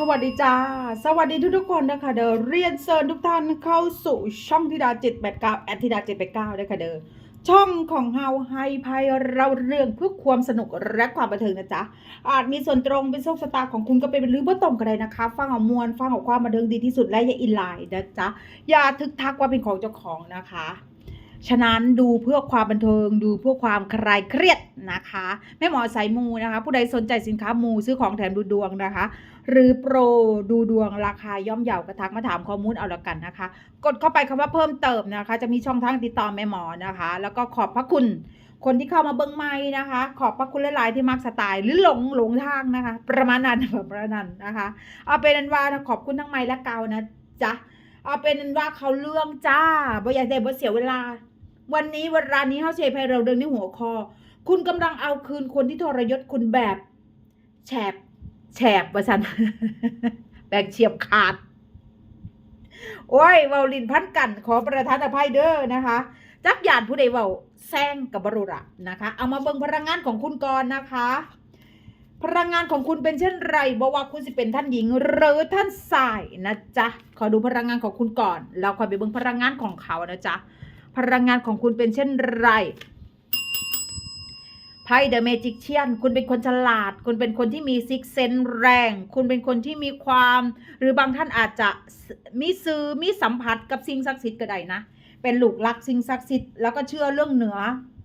สวัสดีจ้า สวัสดีทุกทุกๆคนนะคะเดอเรียนเชิญทุกท่านเข้าสู่ช่องธิดา789แอดธิดา789ด้วยค่ะเดอช่องของเฮาให้ภัยเราเรื่องเพื่อความสนุกและความบันเทิงนะจ๊ะ อาจมีส่วนตรงเป็นโชคชะตาของคุณก็เป็นหรือบ่ตรงก็ได้นะคะ ฟังเอามวลฟังเอาความบันเทิงดีที่สุดและอย่าอินไลน์นะจ๊ะ อย่าทึกทักว่าเป็นของเจ้าของนะคะ ฉะนั้นดูเพื่อความบันเทิงดูเพื่อความคลายเครียดนะคะแม่หมอสายมูนะคะ ผู้ใดสนใจสินค้ามูซื้อของแถมดูดวงนะคะ หรือโปรดูดวงราคาย่อมเยาวกระทักมาถามข้อมูลเอาละกันนะคะ กดเข้าไปคำว่าเพิ่มเติมนะคะ จะมีช่องทางติดต่อแม่หมอนะคะ แล้วก็ขอบพระคุณ คนที่เข้ามาเบิ้งไม้นะคะ ขอบพระคุณหลายๆที่มักสไตล์หรือหลงหลงทางนะคะ ประมาณนั้นประมาณนั้นนะคะ เอาเป็นนันว่าขอบคุณทั้งไม้และเกานะจ๊ะเอาเป็นนันว่าเขาเรื่องจ้าบ่อยากได้บ่เสียเวลา วันนี้เวลานี้เขาเชยภัยเราเดินในหัวคอ คุณกำลังเอาคืนคนที่ทรยศคุณแบบแฉบ แฉบประสันแบกเฉียบขาด โอ้ยเวาลินพันกัน ขอประทานอภัยเด้อนะคะ จักยานผู้ใดเวาแซงกับบรุระนะคะ เอามาเบิ่งพลังงานของคุณก่อนนะคะ พลังงานของคุณเป็นเช่นไรบอกว่าคุณสิเป็นท่านหญิง หรือท่านชายนะจ๊ะ ขอดูพลังงานของคุณก่อนแล้วคอยไปเบิ่งพลังงานของเขานะจ๊ะ พลังงานของคุณเป็นเช่นไร ไพ่เดอะเมจิกเชียนคุณเป็นคนฉลาด คุณเป็นคนที่มีซิกเซนแรง คุณเป็นคนที่มีความ หรือบางท่านอาจจะมีซื้อมีสัมผัสกับสิ่งศักดิ์สิทธิ์ก็ได้นะ เป็นลูกรักสิ่งศักดิ์สิทธิ์แล้วก็เชื่อเรื่องเหนือ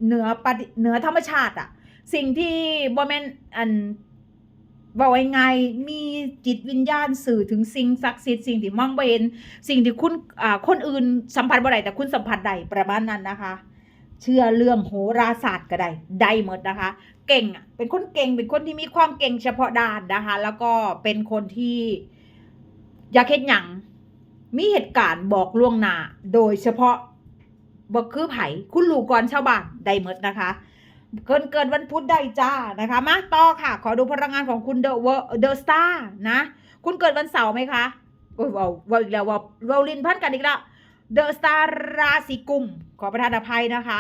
เหนือปฏิเหนือธรรมชาติอะสิ่งที่บอแมนอันบอกไงายๆมีจิตวิญญาณสื่อถึงสิ่งศักดิ์สิทธิ์สิ่งที่มองไม่เห็นสิ่งที่คุณอ่าคนอื่นสัมผัสบ่ได้แต่คุณสัมผัสได้ประมาณนั้นนะคะ เชื่อเรื่องโหราศาสตร์ก็ได้ได้หมดนะคะ เก่งอะเป็นคนเก่งเป็นคนที่มีความเก่งเฉพาะด้านนะคะ แล้วก็เป็นคนที่อยากเห็นหยังมีเหตุการณ์บอกล่วงหน้าโดยเฉพาะบอกคือไผ่คุณลูกก่อนชาวบ้านได้หมดนะคะเกินเกินวันพุธได้จ้านะคะมาต่อค่ะ ขอดูพลังงานของคุณเดอะเดอะสตาร์นะ คุณเกิดวันเสาร์ไหมคะโอ้ยว้าวว้าอีกแล้วว้าววาลินพันกันอีกแล้วเดอะสตาร์ราศีกุม อประทานอภัยนะคะ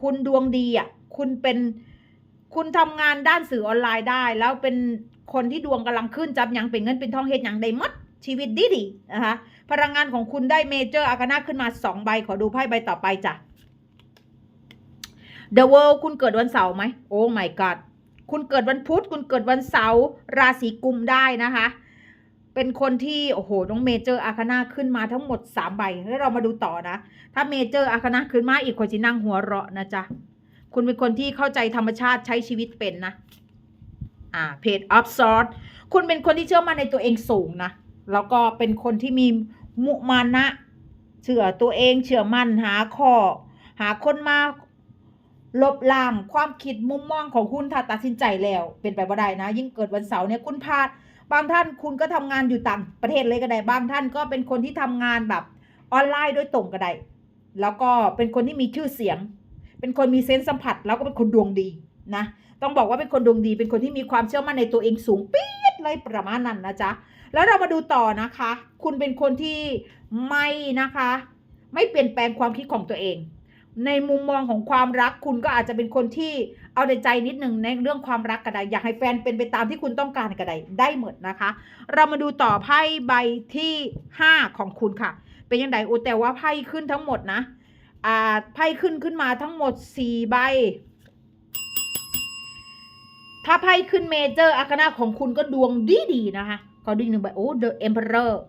คุณดวงดีอะคุณเป็นคุณทำงานด้านสื่อออนไลน์ได้ แล้วเป็นคนที่ดวงกำลังขึ้นจับยังเป็นเงินเป็นทองเฮ็ดยังได้หมดชีวิตดีดีนะคะพลังงานของคุณได้เมเจอร์อาคานาขึ้นมาสองใบ ขอดูไพ่ใบต่อไปจ้ะ The World คุณเกิดวันเสาร์ไหมโอ้ my god คุณเกิดวันพุธคุณเกิดวันเสาร์ราศีกุมได้นะคะ เป็นคนที่โอ้โหน้องเมเจอร์อาคานาขึ้นมาทั้งหมดสามใบแล้วเรามาดูต่อนะ ถ้าเมเจอร์อาคานาขึ้นมาอีกคนจะนั่งหัวเราะนะจ๊ะ คุณเป็นคนที่เข้าใจธรรมชาติใช้ชีวิตเป็นนะ อ่าเพจออฟซอร์คุณเป็นคนที่เชื่อมั่นในตัวเองสูงนะ แล้วก็เป็นคนที่มีมุมานะเชื่อตัวเองเชื่อมั่นหาข้อ หาคนมาลบล้างความคิดมุมมองของคุณถ้าตัดสินใจแล้ว เป็นไปบ่ได้นะ ยิ่งเกิดวันเสาร์เนี่ยคุณพลาด บางท่านคุณก็ทำงานอยู่ต่างประเทศเลยก็ได้ บางท่านก็เป็นคนที่ทำงานแบบออนไลน์โดยตรงก็ได้ แล้วก็เป็นคนที่มีชื่อเสียง เป็นคนมีเซนส์สัมผัส แล้วก็เป็นคนดวงดีนะ ต้องบอกว่าเป็นคนดวงดี เป็นคนที่มีความเชื่อมั่นในตัวเองสูงปี๊ดเลยประมาณนั้นนะจ๊ะ แล้วเรามาดูต่อนะคะ คุณเป็นคนที่ไม่นะคะ ไม่เปลี่ยนแปลงความคิดของตัวเอง ในมุมมองของความรักคุณก็อาจจะเป็นคนที่ เอาในใจนิดหนึ่งในเรื่องความรักก็ได้อยากให้แฟนเป็นไปตามที่คุณต้องการก็ได้ได้หมดนะคะ เรามาดูต่อไพ่ใบที่ 5 ของคุณค่ะ เป็นยังไงโอแต่ว่าไพ่ขึ้นทั้งหมดนะอ่าไพ่ขึ้นขึ้นมาทั้งหมด 4 ใบ ถ้าไพ่ขึ้นเมเจอร์อาคานาของคุณก็ดวงดีดีนะคะขอดูอีกหนึ่งใบโอ้เดอะเอ็มเพอร์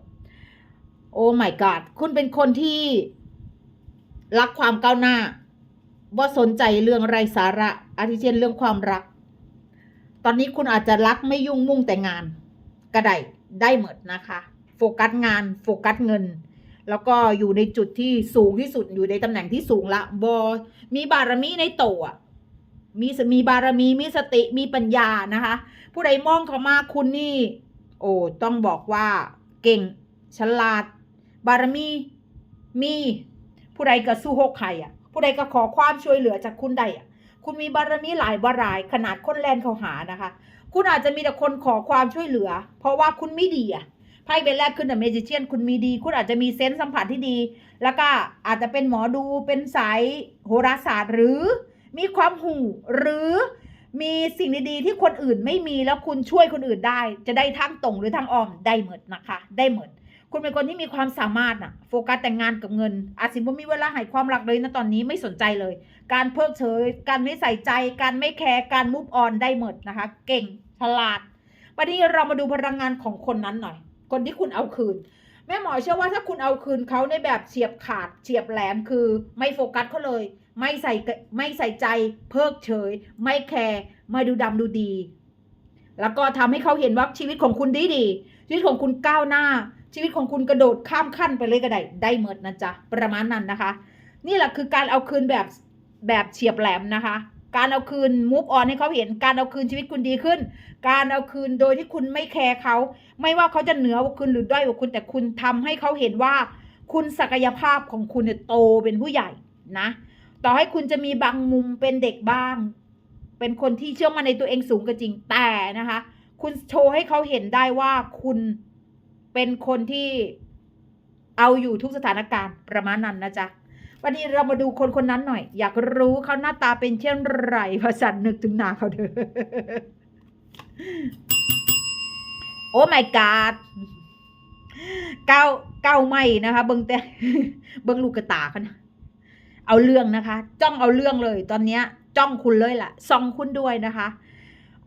โอ้ my god คุณเป็นคนที่รักความก้าวหน้า ว่าสนใจเรื่องไรสาระ อาทิเช่นเรื่องความรัก ตอนนี้คุณอาจจะรักไม่ยุ่งมุ่งแต่งานก็ได้ได้หมดนะคะ โฟกัสงาน โฟกัสเงิน แล้วก็อยู่ในจุดที่สูงที่สุดอยู่ในตำแหน่งที่สูงละบอมีบารมีในโตอะมีมีบารมีมีสติมีปัญญานะคะ ผู้ใดมองเขามาคุณนี่ โอ้ต้องบอกว่าเก่งฉลาด บารมีมี ผู้ใดก็สู้หกไข่อะ ผู้ใดก็ขอความช่วยเหลือจากคุณใดอะ คุณมีบารมีหลายบาราย ขนาดคนแลนเขาหานะคะ คุณอาจจะมีแต่คนขอความช่วยเหลือ เพราะว่าคุณไม่ดีอะไพ่เป็นแรกขึ้นแต่เมจิเชียนคุณมีดี คุณอาจจะมีเซนส์สัมผัสที่ดี แล้วก็อาจจะเป็นหมอดูเป็นสายโหราศาสตร์หรือ มีความหูหรือมีสิ่งดีๆที่คนอื่นไม่มีแล้วคุณช่วยคนอื่นได้ จะได้ทั้งตรงหรือทั้งอ้อมได้หมดนะคะ ได้หมด คุณเป็นคนที่มีความสามารถน่ะโฟกัสแต่งงานกับเงิน อาจสิบ่มีเวลาให้ความรักเลยนะตอนนี้ไม่สนใจเลย การเพิกเฉย การไม่ใส่ใจ การไม่แคร์การมูฟออนได้หมดนะคะ เก่งฉลาดวันนี้เรามาดูพลังงานของคนนั้นหน่อย คนที่คุณเอาคืน แม่หมอเชื่อว่าถ้าคุณเอาคืนเขาในแบบเฉียบขาดเฉียบแหลมคือไม่โฟกัสเขาเลย ไม่ใส่ไม่ใส่ใจ เพิกเฉย ไม่แคร์ไม่ดูดำดูดี แล้วก็ทำให้เขาเห็นว่าชีวิตของคุณดีดีชีวิตของคุณก้าวหน้า ชีวิตของคุณกระโดดข้ามขั้นไปเลยก็ได้ได้เมิดนะจ๊ะประมาณนั้นนะคะ นี่แหละคือการเอาคืนแบบแบบเฉียบแหลมนะคะ การเอาคืนมูฟออนให้เขาเห็น การเอาคืนชีวิตคุณดีขึ้น การเอาคืนโดยที่คุณไม่แคร์เขาไม่ว่าเขาจะเหนือกว่าคุณหรือด้อยกว่าคุณแต่คุณทำให้เขาเห็นว่า คุณศักยภาพของคุณเนี่ยโตเป็นผู้ใหญ่นะ ต่อให้คุณจะมีบางมุมเป็นเด็กบ้าง เป็นคนที่เชื่อมั่นในตัวเองสูงก็จริงแต่นะคะ คุณโชว์ให้เขาเห็นได้ว่าคุณ เป็นคนที่เอาอยู่ทุกสถานการณ์ประมาณนั้นนะจ๊ะวันนี้เรามาดูคนคนนั้นหน่อย อยากรู้เขาหน้าตาเป็นเช่นไรภาษานึกถึงหน้าเขาเด้อโอ้ my god เก้าเก้าไม่นะคะ เบิ้งแต่เบิ้งลูกกระตาเขานะเอาเรื่องนะคะ จ้องเอาเรื่องเลย ตอนเนี้ย จ้องคุณเลยล่ะซองคุณด้วยนะคะ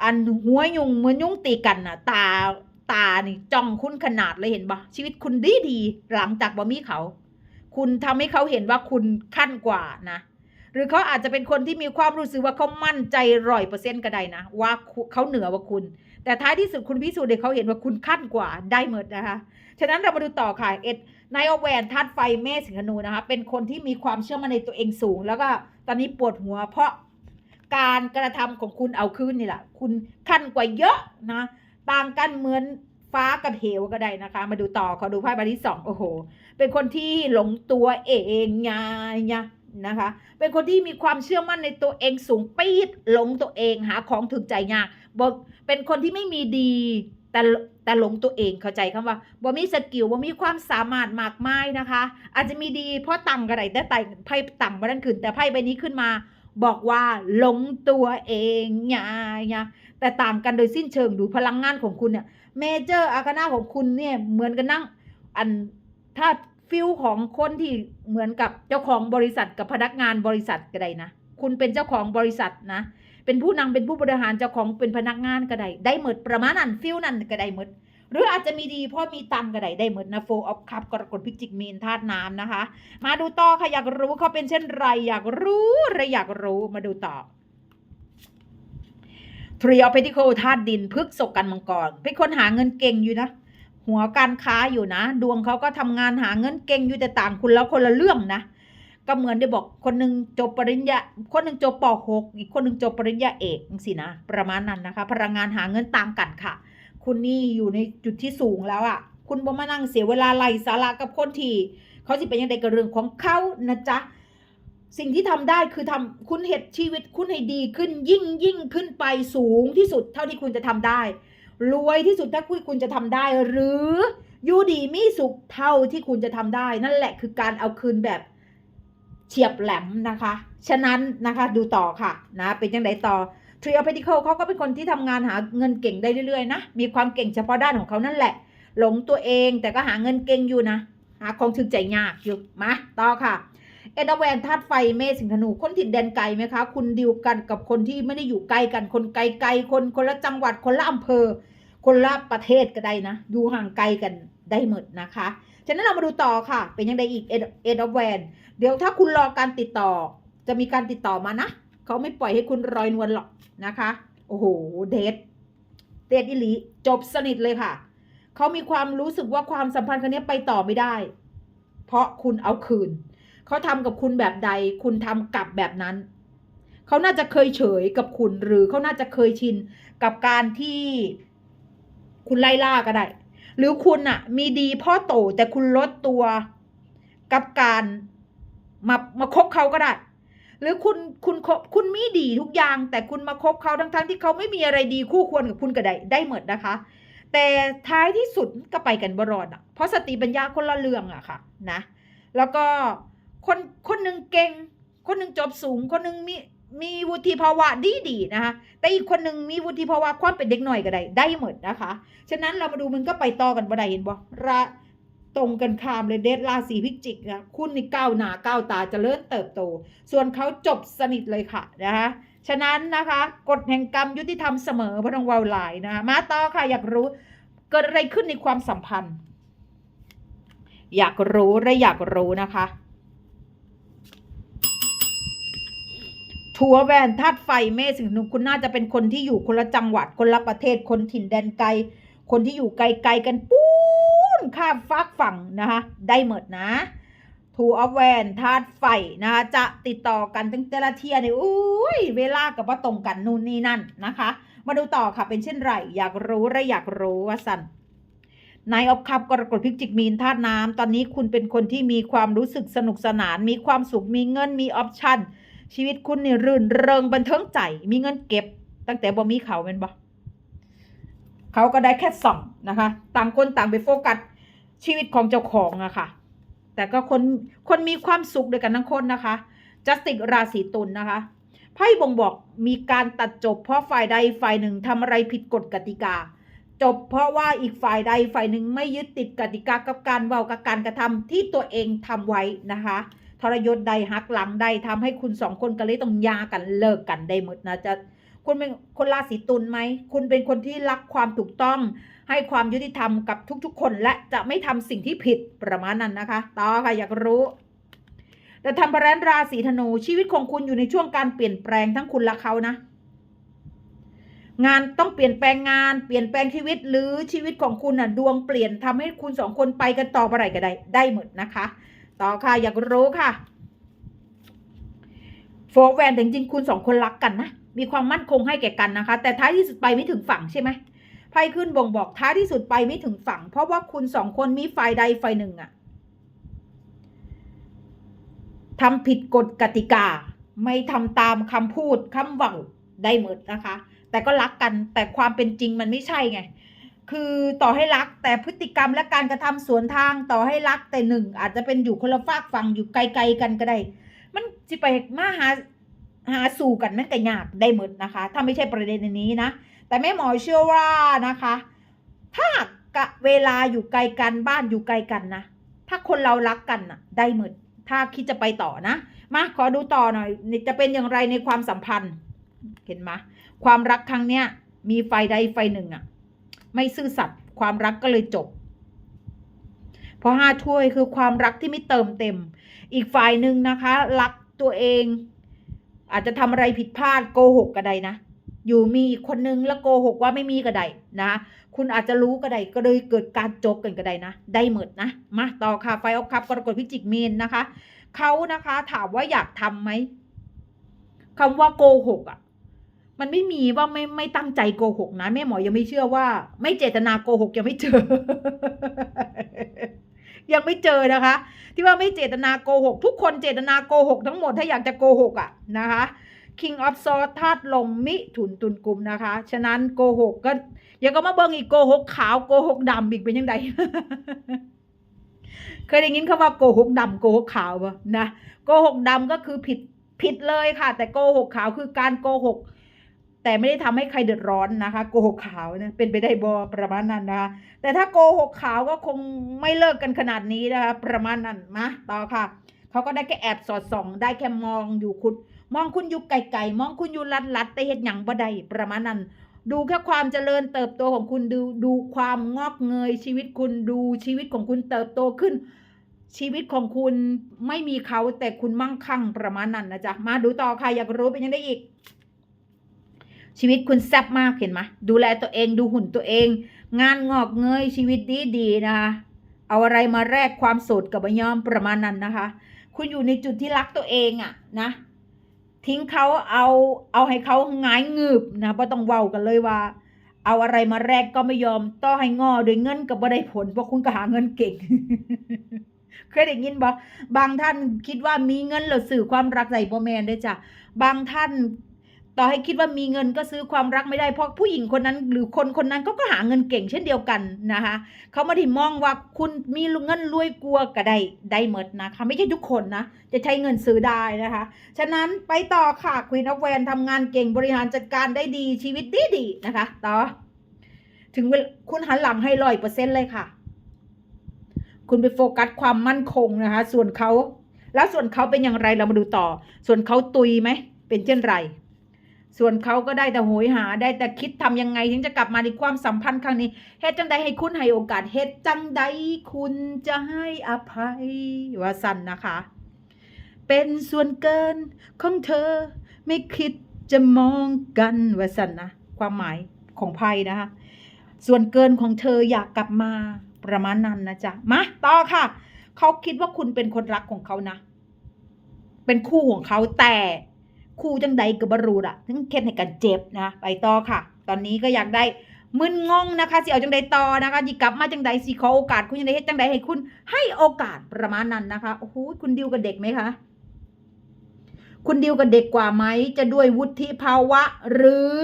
อันหัวยุงเหมือนยุงตีกันน่ะ ตา ตานี่จ้องคุณขนาดเลยเห็นปะชีวิตคุณดีดีหลังจากบ่มีเขา คุณทำให้เขาเห็นว่าคุณขั้นกว่านะ หรือเขาอาจจะเป็นคนที่มีความรู้สึกว่าเขามั่นใจร้อยเปอร์เซ็นต์ก็ได้นะ ว่าเขาเหนือกว่าคุณ แต่ท้ายที่สุดคุณพิสูจน์ให้เขาเห็นว่าคุณขั้นกว่าได้หมดนะคะ ฉะนั้นเรามาดูต่อค่ะเอ็ดนายอแวนธาตุไฟแม่สิงหนูนะคะ เป็นคนที่มีความเชื่อมั่นในตัวเองสูง แล้วก็ตอนนี้ปวดหัวเพราะการกระทำของคุณเอาคืนนี่แหละ คุณขั้นกว่าเยอะนะ ต่างกันเหมือนฟ้ากับเหวก็ได้นะคะ มาดูต่อขอดูไพ่ใบที่สองโอ้โห เป็นคนที่หลงตัวเองไงไงนะคะ เป็นคนที่มีความเชื่อมั่นในตัวเองสูงปี๊ดหลงตัวเองหาของถึงใจยากบอกเป็นคนที่ไม่มีดีแต่แต่หลงตัวเองเข้าใจคำว่าบ่มีสกิลบ่มีความสามารถมากมายนะคะ อาจจะมีดีเพราะตังกระไรแต่ไต่ไพ่ต่ำมาด้นขึ้นแต่ไพ่ใบนี้ขึ้นมา บอกว่าหลงตัวเองไงไง แต่ต่างกันโดยสิ้นเชิงดูพลังงานของคุณเนี่ยเมเจอร์อาคานาของคุณเนี่ยเหมือนกันนั่งอันถ้าฟิลของคนที่เหมือนกับเจ้าของบริษัทกับพนักงานบริษัทก็ได้นะคุณเป็นเจ้าของบริษัทนะเป็นผู้นำเป็นผู้บริหารเจ้าของเป็นพนักงานก็ได้ได้หมดประมาณนั้นฟิลนั้นก็ได้หมดหรืออาจจะมีดีเพราะมีตังก็ได้ได้หมดนะโฟออฟคัพกรกฎพิจิกมีนธาตุน้ำนะคะ มาดูต่อค่ะอยากรู้เขาเป็นเช่นไรอยากรู้อะไรอยากรู้มาดูต่อ ทรีออฟเพติโคธาตุดินพฤกษกกันมังกรเป็นคนหาเงินเก่งอยู่นะ หัวการค้าอยู่นะ ดวงเขาก็ทำงานหาเงินเก่งอยู่แต่ต่างคุณแล้วคนละเรื่องนะก็เหมือนได้บอกคนหนึ่งจบปริญญา คนหนึ่งจบป .6 อีกคนหนึ่งจบปริญญาเอกสินะ ประมาณนั้นนะคะ พลังงานหาเงินต่างกันค่ะ คุณนี่อยู่ในจุดที่สูงแล้วอะ่ะ คุณบ่มานั่งเสียเวลาไล่สาระกับคนที่ เขาสิเป็นยังไงกับเรื่องของเขานะจ๊ะ สิ่งที่ทำได้คือทำคุณเหตุชีวิตคุณให้ดีขึ้นยิ่งยิ่งขึ้นไปสูงที่สุดเท่าที่คุณจะทำได้ รวยที่สุดถ้าคุณคุณจะทำได้ หรืออยู่ดีมีสุขเท่าที่คุณจะทำได้ นั่นแหละคือการเอาคืนแบบเฉียบแหลมนะคะ ฉะนั้นนะคะดูต่อค่ะนะเป็นยังไงต่อทรีออพ e ติค l เขาก็เป็นคนที่ทำงานหาเงินเก่งได้เรื่อยๆนะมีความเก่งเฉพาะด้านของเขานั่นแหละ หลงตัวเองแต่ก็หาเงินเก่งอยู่นะหาของถึงใจยากอยู่มาต่อค่ะ เอ็ดแวนธาตุไฟเมษสิงธนู คนถิ่นแดนไกลไหมคะ คุณดิวกันกับคนที่ไม่ได้อยู่ใกล้กันคนไกลๆคนคนละจังหวัดคนละอำเภอ คนละประเทศก็ได้นะ อยู่ห่างไกลกันได้หมดนะคะ ฉะนั้นเรามาดูต่อค่ะ เป็นยังไงอีกเอ็ดเอ็ดแวนเดี๋ยวถ้าคุณรอการติดต่อ จะมีการติดต่อมานะเขาไม่ปล่อยให้คุณรอยนวลหรอกนะคะ โอ้โหเดทเดทอิลีจบสนิทเลยค่ะเขามีความรู้สึกว่าความสัมพันธ์ครั้งนี้ไปต่อไม่ได้ เพราะคุณเอาคืน เขาทำกับคุณแบบใด คุณทำกลับแบบนั้น เขาน่าจะเคยเฉยกับคุณ หรือเขาน่าจะเคยชินกับการที่คุณไล่ล่าก็ได้ หรือคุณอะมีดีพ่อโตแต่คุณลดตัวกับการมามาคบเขาก็ได้ หรือคุณคุณคบคุณมีดีทุกอย่างแต่คุณมาคบเขาทั้งทั้งที่เขาไม่มีอะไรดีคู่ควรกับคุณก็ได้ได้หมดนะคะ แต่ท้ายที่สุดก็ไปกันบรอดอะเพราะสติปัญญาคนละเรื่องอะค่ะนะ แล้วก็ คนคนหนึ่งเก่ง คนหนึ่งจบสูง คนหนึ่งมีมีวุฒิภาวะดีดีนะคะแต่อีกคนหนึ่งมีวุฒิภาวะความเป็นเด็กหน่อยก็ได้ได้หมดนะคะ ฉะนั้นเรามาดูมันก็ไปต่อกันบ่ได้เห็นบ่ราตรงกันข้ามเลยเดทราศีพิจิกนะคุณนี่ก้าวหน้าก้าวตาเจริญเติบโต ส่วนเขาจบสนิทเลยค่ะนะคะฉะนั้นนะคะกฎแห่งกรรมยุติธรรมเสมอพระองค์วาวหลายนะคะมาต่อค่ะอยากรู้เกิดอะไรขึ้นในความสัมพันธ์ อยากรู้และอยากรู้นะคะ ทัวแวนธาตุไฟเมษสิงห์นุ่มคุณน่าจะเป็นคนที่อยู่คนละจังหวัดคนละประเทศคนถิ่นแดนไกล คนที่อยู่ไกลๆกันปูนข้ามฟากฝั่งนะคะ ได้หมดนะทัวแวนธาตุไฟนะคะจะติดต่อกันตั้งแต่ละเทียเนี่ยอุ้ยเวลากับว่าตรงกันนู่นนี่นั่นนะคะ มาดูต่อค่ะเป็นเช่นไร อยากรู้และอยากรู้ว่าสันนายออฟคับกรกฎพิจิกมีนธาตุน้ำตอนนี้คุณเป็นคนที่มีความรู้สึกสนุกสนาน มีความสุขมีเงินมีออปชั่น ชีวิตคุณนี่รื่นเริงบันเทิงใจ มีเงินเก็บ ตั้งแต่บ่มีเขาเป็นบ่เขาก็ได้แค่ส่องนะคะ ต่างคนต่างไปโฟกัสชีวิตของเจ้าของอะค่ะ แต่ก็คนคนมีความสุขด้วยกันทั้งคนนะคะจัสติกราศีตุลนะคะไพ่บ่งบอกมีการตัดจบเพราะฝ่ายใดฝ่ายหนึ่งทำอะไรผิดกฎกติกา จบเพราะว่าอีกฝ่ายใดฝ่ายหนึ่งไม่ยึดติดกติกากับการเว้ากับการกระทำที่ตัวเองทำไว้นะคะ ทรยศใดหักหลังใดทำให้คุณสองคนก็เลยต้องยากันเลิกกันได้หมดนะจะคุณเป็นคนราศีตุลไหม คุณเป็นคนที่รักความถูกต้อง ให้ความยุติธรรมกับทุกๆ คนและจะไม่ทำสิ่งที่ผิดประมาณนั้นนะคะ ต่อค่ะอยากรู้แต่ทำพรันราศีธนูชีวิตของคุณอยู่ในช่วงการเปลี่ยนแปลงทั้งคุณและเขานะ งานต้องเปลี่ยนแปลงงาน เปลี่ยนแปลงชีวิตหรือชีวิตของคุณน่ะดวงเปลี่ยนทำให้คุณสองคนไปกันต่อไปไหนก็ได้ได้หมดนะคะ ต่อค่ะ อยากรู้ค่ะโฟร์แวนแต่จริงคุณสองคนรักกันนะ มีความมั่นคงให้แก่กันนะคะ แต่ท้ายที่สุดไปไม่ถึงฝั่งใช่ไหมไพ่ขึ้นบ่งบอกท้ายที่สุดไปไม่ถึงฝั่ง เพราะว่าคุณสองคนมีฝ่ายใดฝ่ายหนึ่งอะทำผิดกฎกติกา ไม่ทำตามคำพูดคำหวังได้หมดนะคะ แต่ก็รักกันแต่ความเป็นจริงมันไม่ใช่ไง คือต่อให้รักแต่พฤติกรรมและการกระทำสวนทางต่อให้รักแต่หนึ่งอาจจะเป็นอยู่คนละฝากฝั่งอยู่ไกลๆกันก็ได้ มันสิไปมาหาหาสู่กันมันก็ยากได้หมดนะคะ ถ้าไม่ใช่ประเด็นนนี้นะ แต่แม่หมอเชื่อว่านะคะ ถ้ากะเวลาอยู่ไกลกันบ้านอยู่ไกลกันนะ ถ้าคนเรารักกันน่ะได้หมดถ้าคิดจะไปต่อนะ มาขอดูต่อหน่อย จะเป็นอย่างไรในความสัมพันธ์ เห็นไหมความรักครั้งเนี้ยมีไฟใดไฟหนึ่งอะ ไม่ซื่อสัตย์ความรักก็เลยจบ เพราะห้าถ้วยคือความรักที่ไม่เติมเต็ม อีกฝ่ายหนึ่งนะคะ รักตัวเอง อาจจะทำอะไรผิดพลาดโกหกก็ได้นะอยู่มีอีกคนนึงแล้วโกหกว่าไม่มีก็ได้นะคุณอาจจะรู้ก็ได้ก็เลยเกิดการจบกันก็ได้นะ ได้หมดนะมาต่อค่ะไฟออฟคัพกรกฎพิจิกมีนนะคะเขานะคะถามว่าอยากทำไหมคำว่าโกหกอะ มันไม่มีว่าไม่ไม่ตั้งใจโกหกนะ แม่หมอยังไม่เชื่อว่า ไม่เจตนาโกหกยังไม่เจอ ยังไม่เจอนะคะ ที่ว่าไม่เจตนาโกหก ทุกคนเจตนาโกหกทั้งหมดถ้าอยากจะโกหกอะนะคะ King of s w o r d ธาตุลมมิถุนตุนกุมนะคะ ฉะนั้นโกหกก็อย่าก็มาเบิ่งอีกโกหกขาวโกหกดำอีกเป็นยังไงเคยได้ยินคำว่าโกหกดำโกหกขาวปะนะโกหกดำก็คือผิดผิดเลยค่ะ แต่โกหกขาวคือการโกหก แต่ไม่ได้ทำให้ใครเดือดร้อนนะคะโกหกขาวเนี่ยเป็นไปได้บอประมาณนั้นนะคะแต่ถ้าโกหกขาวก็คงไม่เลิกกันขนาดนี้นะคะประมาณนั้นมาต่อค่ะเขาก็ได้แค่แอบสอดส่อง ได้แค่มองอยู่คุณ มองคุณอยู่ไกลๆมองคุณอยู่ลัดๆแต่เห็นหยังบ่ได้ประมาณนั้นดูแค่ความเจริญเติบโตของคุณดูดูความงอกเงยชีวิตคุณดูชีวิตของคุณเติบโตขึ้น ชีวิตของคุณไม่มีเขาแต่คุณมั่งคั่งประมาณนั้นนะจ๊ะมาดูต่อค่ะอยากรู้เป็นยังได้อีก ชีวิตคุณแซ่บมากเห็นไหมดูแลตัวเองดูหุ่นตัวเอง งานงอกเงยชีวิตดีดีๆนะคะเอาอะไรมาแลกความโสดกับยอมประมาณนั้นนะคะ คุณอยู่ในจุดที่รักตัวเองอะนะ ทิ้งเขาเอาเอาให้เขาหงายงืบนะเพราะต้องเว้ากันเลยว่า เอาอะไรมาแลกก็ไม่ยอมต่อให้งอโดยเงินก็บ่ได้ผลเพราะคุณก็หาเงินเก่งเคยได้ยินบ่บางท่านคิดว่ามีเงินแล้วสื่อความรักใส่บ่แมนเด้จ้ะบางท่าน ต่อให้คิดว่ามีเงินก็ซื้อความรักไม่ได้เพราะผู้หญิงคนนั้นหรือคนคนนั้นก็ก็หาเงินเก่งเช่นเดียวกันนะคะเขาไม่ได้มองว่าคุณมีเงินรวยกลัวก็ได้ได้หมดนะคะไม่ใช่ทุกคนนะจะใช้เงินซื้อได้นะคะ ฉะนั้นไปต่อค่ะ Queen of w a n ทำงานเก่งบริหารจัดการได้ดีชีวิตดีดีนะคะ ต่อ ถึงเวลาคุณหันหลังให้ร้อยเปอร์เซ็นต์เลยค่ะ คุณไปโฟกัสความมั่นคงนะคะ ส่วนเขาแล้วส่วนเขาเป็นอย่างไรเรามาดูต่อ ส่วนเขาตุยไหมเป็นเช่นไร ส่วนเขาก็ได้แต่โหยหา ได้แต่คิดทำยังไง ถึงจะกลับมาในความสัมพันธ์ครั้งนี้เฮ็ดจังใดให้คุณให้โอกาสเฮ็ดจังใดคุณจะให้อภัยว่าสันนะคะ เป็นส่วนเกินของเธอไม่คิดจะมองกันว่าสันนะความหมายของไพ่นะคะ ส่วนเกินของเธออยากกลับมาประมาณนั้นนะจ๊ะมาต่อค่ะ เขาคิดว่าคุณเป็นคนรักของเขานะ เป็นคู่ของเขาแต่ คู่จังใดกับบรูดอะถึงเค็ดให้กันเจ็บนะไปต่อค่ะ ตอนนี้ก็อยากได้มึนงงนะคะสิเอาจังใดต่อนะคะสิกลับมาจังใดสิขอโอกาสคุณจังใดเฮ็ดจังใดให้คุณ ให้โอกาสประมาณนั้นนะคะโอ้โหคุณดิวกับเด็กไหมคะคุณดิวกับเด็กกว่าไหมจะด้วยวุฒิภาวะ หรือ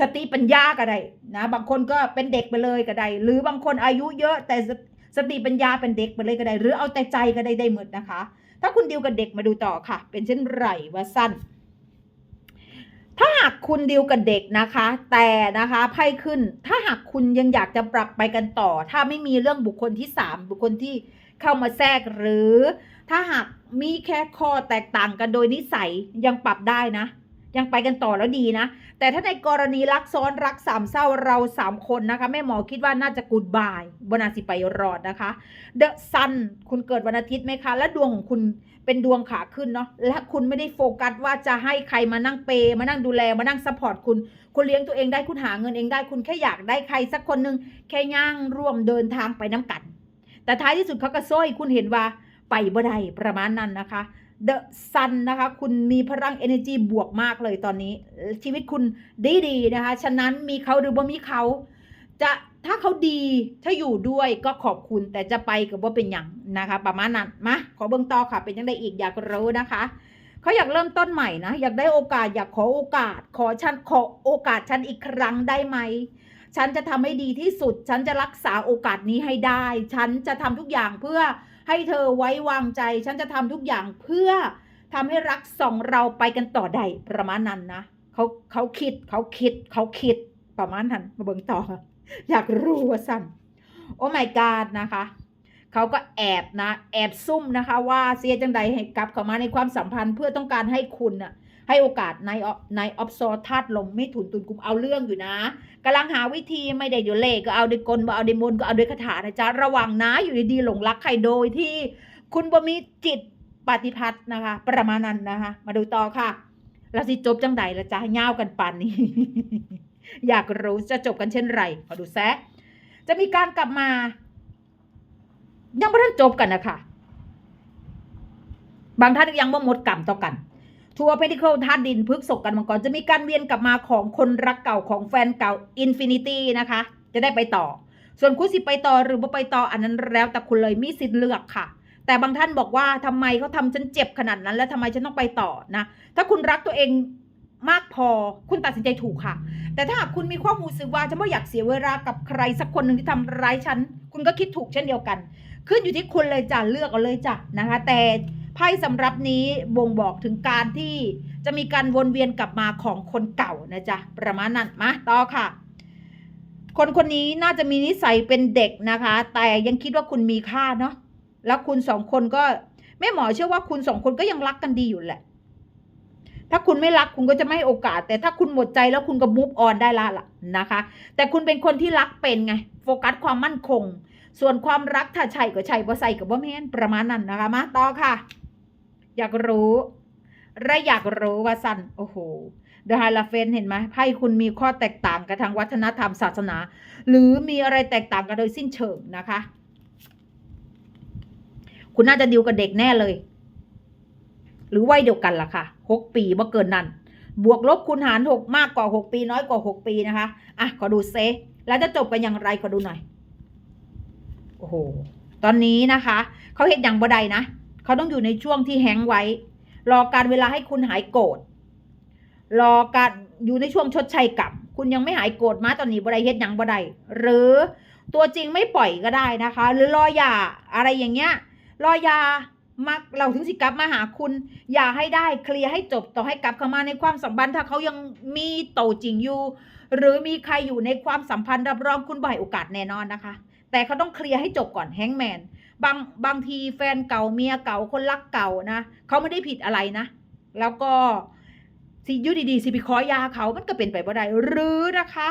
สติปัญญาก็ได้นะบางคนก็เป็นเด็กไปเลยก็ได้หรือบางคนอายุเยอะแต่สติปัญญาเป็นเด็กไปเลยก็ได้ หรือเอาแต่ใจก็ได้ได้หมดนะคะ ถ้าคุณดิวกับเด็กมาดูต่อค่ะ เป็นเช่นไรว่าสั้น ถ้าหากคุณดิวกับเด็กนะคะ แต่นะคะไพ่ขึ้น ถ้าหากคุณยังอยากจะปรับไปกันต่อ ถ้าไม่มีเรื่องบุคคลที่สามบุคคลที่เข้ามาแทรกหรือ ถ้าหากมีแค่ข้อแตกต่างกันโดยนิสัยยังปรับได้นะ ยังไปกันต่อแล้วดีนะ แต่ถ้าในกรณีรักซ้อนรักสามเศร้าเราสามคนนะคะ แม่หมอคิดว่าน่าจะกูดบายบนาสิไปรอดนะคะเดอะซันคุณเกิดวันอาทิตย์ไหมคะ และดวงของคุณเป็นดวงขาขึ้นเนาะและคุณไม่ได้โฟกัสว่าจะให้ใครมานั่งเปย์มานั่งดูแลมานั่งซัพพอร์ตคุณ คุณเลี้ยงตัวเองได้คุณหาเงินเองได้คุณแค่อยากได้ใครสักคนหนึ่งแค่ย่างร่วมเดินทางไปน้ำกันแต่ท้ายที่สุดเขาก็ซ้อยคุณเห็นว่าไปบ่ได้ประมาณนั้นนะคะ เดอะซันนะคะ คุณมีพลัง energy บวกมากเลยตอนนี้ ชีวิตคุณดีดีๆนะคะ ฉะนั้นมีเขาหรือบ่มีเขา จะถ้าเขาดีถ้าอยู่ด้วยก็ขอบคุณแต่จะไปกับว่าเป็นอย่างนะคะ ประมาณนั้นมาขอเบื้องต่อค่ะ เป็นยังไงอีกอยากรู้นะคะเขาอยากเริ่มต้นใหม่นะ อยากได้โอกาสอยากขอโอกาส ขอฉันขอโอกาสฉันอีกครั้งได้ไหมฉันจะทำให้ดีที่สุด ฉันจะรักษาโอกาสนี้ให้ได้ ฉันจะทำทุกอย่างเพื่อ ให้เธอไว้วางใจ ฉันจะทำทุกอย่างเพื่อทำให้รักสองเราไปกันต่อได้ประมาณนั้นนะเขาเขาคิดเขาคิดเขาคิดประมาณนั้นมาเบิ่งต่อ อยากรู้ว่าสั้นโอ้ไม่กาดนะคะเขาก็แอบนะ แอบซุ่มนะคะ ว่าเสียจังใดให้กลับเข้ามาในความสัมพันธ์เพื่อต้องการให้คุณน่ะ ให้โอกาสในอในออฟโซธาตุลมไม่ถุนตุนกุมเอาเรื่องอยู่นะกำลังหาวิธีไม่ได้อยู่เล่ก็เอาด้วยกลบ่เอาด้วยมนก็เอาด้วยคาถานะจ๊ะระวังนะอยู่ดีๆหลงรักใครโดยที่ คุณบ่มีจิตปฏิพัทธ์นะคะ ประมาณนั้นนะคะ มาดูต่อค่ะแล้วสิจบจังใดละจ๊ะเง่ากันปันนี้อยากรู้จะจบกันเช่นไรมาดูแซะจะมีการกลับมา ยังไม่ทันจบกันนะคะบางท่านยังบ่หมดกรรมต่อกัน ทัวร์เพดิเคิลธาตุดินพฤกษกกันมาก่อนจะมีการเวียนกลับมาของคนรักเก่าของแฟนเก่าอินฟินิตี้นะคะ จะได้ไปต่อ ส่วนคุณสิไปต่อหรือบ่ไปต่ออันนั้นแล้วแต่คุณเลยมีสิทธิ์เลือกค่ะ แต่บางท่านบอกว่าทำไมเขาทำฉันเจ็บขนาดนั้น แล้วทำไมฉันต้องไปต่อนะถ้าคุณรักตัวเองมากพอคุณตัดสินใจถูกค่ะ แต่ถ้าหากคุณมีความรู้สึกว่าจะไม่อยากเสียเวลากับใครสักคนหนึ่งที่ทำร้ายฉัน คุณก็คิดถูกเช่นเดียวกัน ขึ้นอยู่ที่คุณเลยจ้ะเลือกเอาเลยจ้ะนะคะ แต่ ไพ่สำหรับนี้บ่งบอกถึงการที่จะมีการวนเวียนกลับมาของคนเก่านะจ๊ะประมาณนั้นมาต่อค่ะ คนคนนี้น่าจะมีนิสัยเป็นเด็กนะคะ แต่ยังคิดว่าคุณมีค่าเนาะแล้วคุณสองคนก็แม่หมอเชื่อว่าคุณสองคนก็ยังรักกันดีอยู่แหละ ถ้าคุณไม่รักคุณก็จะไม่ให้โอกาส แต่ถ้าคุณหมดใจแล้วคุณก็มูฟออนได้ละล่ะนะคะ แต่คุณเป็นคนที่รักเป็นไง โฟกัสความมั่นคง ส่วนความรักถ้าใช่ก็ใช่บ่ใส่ก็บ่แม่นประมาณนั้นนะคะมาต่อค่ะ อยากรู้และอยากรู้ว่าสั้นโอ้โหเดอะไฮลาเฟนเห็นไหมไพ่คุณมีข้อแตกต่างกันทางวัฒนธรรมศาสนา หรือมีอะไรแตกต่างกันโดยสิ้นเชิงนะคะ คุณน่าจะดิวกับเด็กแน่เลย หรือวัยเดียวกันล่ะค่ะหกปีบ่เกินนั้น บวกลบคูณหารหกมากกว่าหกปี น้อยกว่าหกปีนะคะอะขอดูเซแล้วจะจบกันอย่างไรขอดูหน่อย โอ้โหตอนนี้นะคะ เขาเห็นอย่างบดายนะ เขาต้องอยู่ในช่วงที่แฮงไว้ รอการเวลาให้คุณหายโกรธรอการอยู่ในช่วงชดใช้กรรมคุณยังไม่หายโกรธมาตอนนี้บ่ได้เฮ็ดหยังบ่ได้หรือตัวจริงไม่ปล่อยก็ได้นะคะ หรือรอย่าอะไรอย่างเงี้ยรอย่ามักเราถึงสิกลับมาหาคุณ อย่าให้ได้เคลียร์ให้จบต่อให้กลับเข้ามาในความสัมพันธ์ถ้าเขายังมีโตจริงอยู่ หรือมีใครอยู่ในความสัมพันธ์รับรองคุณบ่ให้โอกาสแน่นอนนะคะ แต่เขาต้องเคลียร์ให้จบก่อนแฮงแมน บางบางทีแฟนเก่าเมียเก่าคนรักเก่านะเขาไม่ได้ผิดอะไรนะ แล้วก็สิยุดีๆสิไปขอยาเขามันก็เป็นไปบ่ได้หรือนะคะ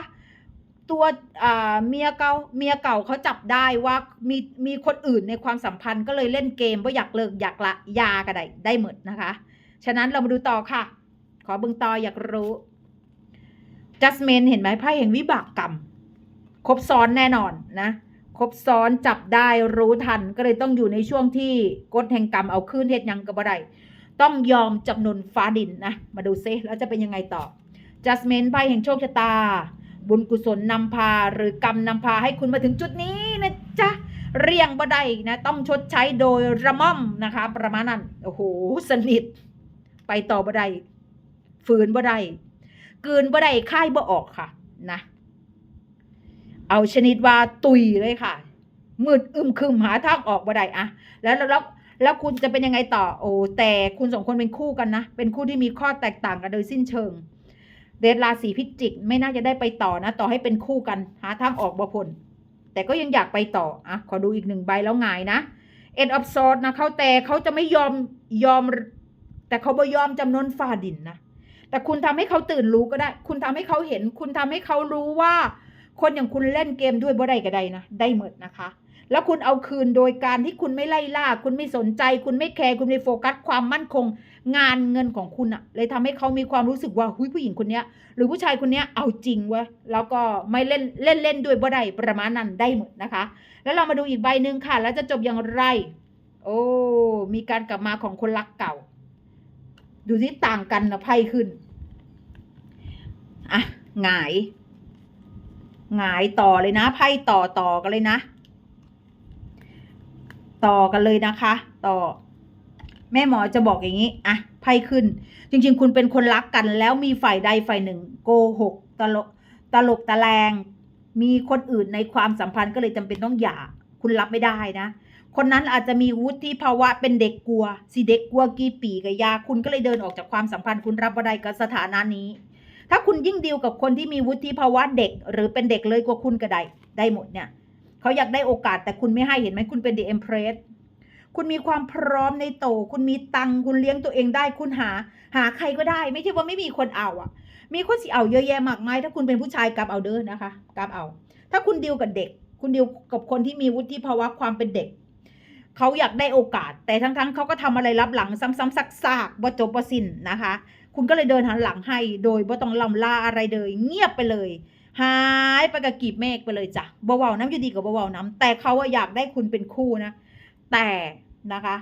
ตัวเมียเก่าเมียเก่าเขาจับได้ว่ามีมีคนอื่นในความสัมพันธ์ก็เลยเล่นเกมว่าอยากเลิกอยากละยาก็ได้ได้หมดนะคะ ฉะนั้นเรามาดูต่อค่ะ ขอเบึงต่ออยากรู้จัสเมนเห็นไหมไพ่แห่งวิบากกรรม ครบซ้อนแน่นอนนะ ครบซ้อนจับได้รู้ทันก็เลยต้องอยู่ในช่วงที่กฎแห่งกรรมเอาคืนเฮ็ดยังกับบ่ได้ต้องยอมจำนนฟ้าดินนะมาดูซิแล้วจะเป็นยังไงต่อจัสเมนไพ่แห่งโชคชะตา บุญกุศลนำพาหรือกรรมนำพาให้คุณมาถึงจุดนี้นะจ๊ะเรียงบ่ได้นะต้องชดใช้โดยระม่อมนะคะ ประมาณนั้นโอ้โหสนิท ไปต่อบ่ได้ฝืนบ่ได้กืนบ่ได้ค่ายบ่ออกค่ะนะ เอาชนิดว่าตุยเลยค่ะ มืดอึมครึมหาทางออกบ่ได้อะแล้วแล้วแล้วแล้วคุณจะเป็นยังไงต่อ โอ้แต่คุณสองคนเป็นคู่กันนะ เป็นคู่ที่มีข้อแตกต่างกันโดยสิ้นเชิง เดชราศีพิจิกไม่น่าจะได้ไปต่อนะ ต่อให้เป็นคู่กัน หาทางออกบ่พ้นแต่ก็ยังอยากไปต่ออะขอดูอีกหนึ่งใบแล้วหงายนะ End of sword นะเขาแต่เขาจะไม่ยอมยอม แต่เขาบ่ยอมจำนวนฝ่าดินนะแต่คุณทำให้เขาตื่นรู้ก็ได้ คุณทำให้เขาเห็น คุณทำให้เขารู้ว่า คนอย่างคุณเล่นเกมด้วยบ่ได้ก็ได้นะได้หมดนะคะ แล้วคุณเอาคืนโดยการที่คุณไม่ไล่ล่า คุณไม่สนใจ คุณไม่แคร์คุณไม่โฟกัสความมั่นคง งานเงินของคุณอะเลยทำให้เขามีความรู้สึกว่าหุยผู้หญิงคนเนี้ย หรือผู้ชายคนเนี้ยเอาจริงเว้ยแล้วก็ไม่เล่นเล่นเล่นด้วยบ่ได้ประมาณนั้นได้หมดนะคะ แล้วเรามาดูอีกใบหนึ่งค่ะ แล้วจะจบอย่างไรโอ้มีการกลับมาของคนรักเก่า ดูที่ต่างกันนะไพ่ขึ้น อะหงาย หงายต่อเลยนะ ไพ่ต่อต่อกันเลยนะ ต่อกันเลยนะคะ ต่อ แม่หมอจะบอกอย่างนี้อะไพ่ขึ้น จริง ๆ คุณเป็นคนรักกัน แล้วมีฝ่ายใดฝ่ายหนึ่ง โกหกตลกตลกตะแลงมีคนอื่นในความสัมพันธ์ก็เลยจำเป็นต้องหย่า คุณรับไม่ได้นะ คนนั้นอาจจะมีวุฒิภาวะเป็นเด็กกลัว สิเด็กกลัวกี่ปีกับยา คุณก็เลยเดินออกจากความสัมพันธ์ คุณรับบ่ได้กับสถานะนี้ ถ้าคุณยิ่งดีลกับคนที่มีวุฒิภาวะเด็ก หรือเป็นเด็กเลยกว่าคุณก็ได้ได้หมดเนี่ยเขาอยากได้โอกาสแต่คุณไม่ให้เห็นไหมคุณเป็นเด e เอ็มเพรสคุณมีความพร้อมในโต คุณมีตังคุณเลี้ยงตัวเองได้ คุณหา หาใครก็ได้ ไม่ใช่ว่าไม่มีคนเอาอะมีคนสิเอาเยอะแยะมากมาย ถ้าคุณเป็นผู้ชายกับเอาเด้อนะคะกับเอา ถ้าคุณดีลกับเด็ก คุณดีลกับคนที่มีวุฒิภาวะความเป็นเด็ก เขาอยากได้โอกาส แต่ทั้งๆเขาก็ทำอะไรรับหลังซ้ำๆซากๆบ่จบบ่สิ้นนะคะ คุณก็เลยเดินหันหลังให้ โดยบ่ต้องลำลาอะไรเลย เงียบไปเลย หายไปกับกีบเมฆไปเลยจ้ะบ่เว้าน้ำอยู่ดีกับบ่เว้าน้ำแต่เขาอยากได้คุณเป็นคู่นะ แต่นะคะ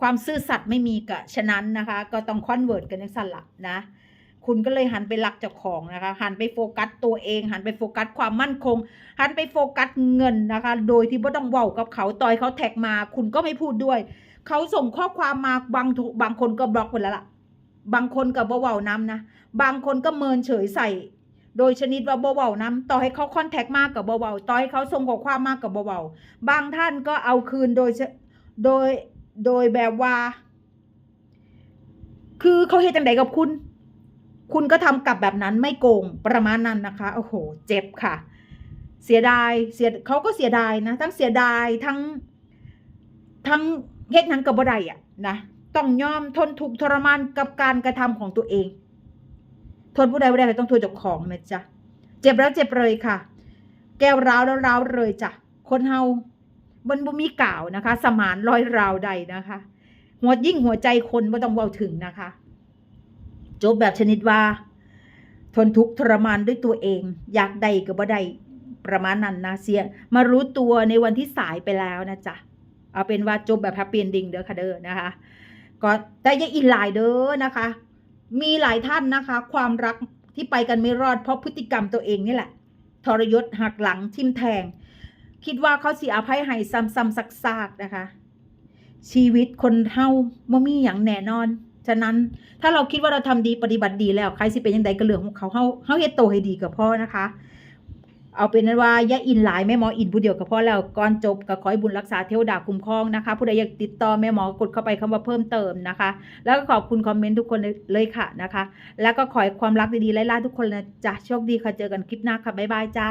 ความซื่อสัตย์ไม่มีกะฉะนั้นนะคะ ก็ต้องคอนเวิร์ตกันในสั่นละนะคุณก็เลยหันไปรักเจ้าของนะคะ หันไปโฟกัสตัวเอง หันไปโฟกัสความมั่นคง หันไปโฟกัสเงินนะคะ โดยที่ไม่ต้องเว้ากับเขาต่อยเขาแท็กมา คุณก็ไม่พูดด้วย เขาส่งข้อความมาบางบางคนก็บล็อกไปแล้วล่ะ บางคนก็บ่เว้าน้ำนะ บางคนก็เมินเฉยใส่ โดยชนิดว่าบ่เว้าน้ำต่อให้เขาคอนแทคมากกับบ่เว้าต่อให้เขาส่งข้อความมากกับบ่เว้าบางท่านก็เอาคืนโดยเฉโดยโดยแบบว่า คือเขาเฮ็ดจังไดกับคุณ คุณก็ทำกลับแบบนั้นไม่โกงประมาณนั้นนะคะ โอ้โห เจ็บค่ะ เสียดายเสียเขาก็เสียดายนะ ทั้งเสียดายทั้ง ทั้งเฮ็ดหยังกับบ่ได้อะนะ ต้องยอมทนทุกทรมานกับการกระทำของตัวเอง ทนผู้ใดบ่ได้ก็ต้องทนเจ้าของนะจ๊ะเจ็บแล้วเจ็บเลยค่ะ แก้วร้าวแล้วร้าวเลยจ้ะคนเฮาบนบ่มีกล่าวนะคะ สมานรอยราวใดนะคะ หัวยิ่งหัวใจคนบ่ต้องเว้าถึงนะคะ จบแบบชนิดว่า ทนทุกข์ทรมานด้วยตัวเอง อยากใดก็บ่ได้ประมาณนั้นนะเสียมารู้ตัวในวันที่สายไปแล้วนะจ๊ะเอาเป็นว่าจบแบบแฮปปี้เอนดิ้งเด้อค่ะเด้อนะคะ ก็แต่ยังอีกหลายเด้อนะคะ มีหลายท่านนะคะ ความรักที่ไปกันไม่รอดเพราะพฤติกรรมตัวเองนี่แหละ ทรยศหักหลังทิมแทง คิดว่าเขาสิอภัยให้ซ้ำๆซักๆนะคะ ชีวิตคนเฮาบ่มีอย่างแน่นอน ฉะนั้นถ้าเราคิดว่าเราทำดีปฏิบัติดีแล้วใครสิเป็นยังไงก็เรื่องของเขาเฮาเฮาเฮ็ดโตให้ดีกับพ่อนะคะ เอาเป็นนั้นว่าย่อินหลายแม่หมออินผู้เดียวกับพ่อแล้วก่อนจบก็ขอให้บุญรักษาเทวดาคุ้มครองนะคะผู้ใดอยากติดต่อแม่หมอกดเข้าไปคำว่าเพิ่มเติมนะคะ แล้วก็ขอบคุณคอมเมนต์ทุกคนเลยค่ะนะคะ แล้วก็ขอให้ความรักดีๆไล่าทุกคนนะจ้ะโชคดีค่ะเจอกันคลิปหน้าค่ะบ๊ายบายจ้า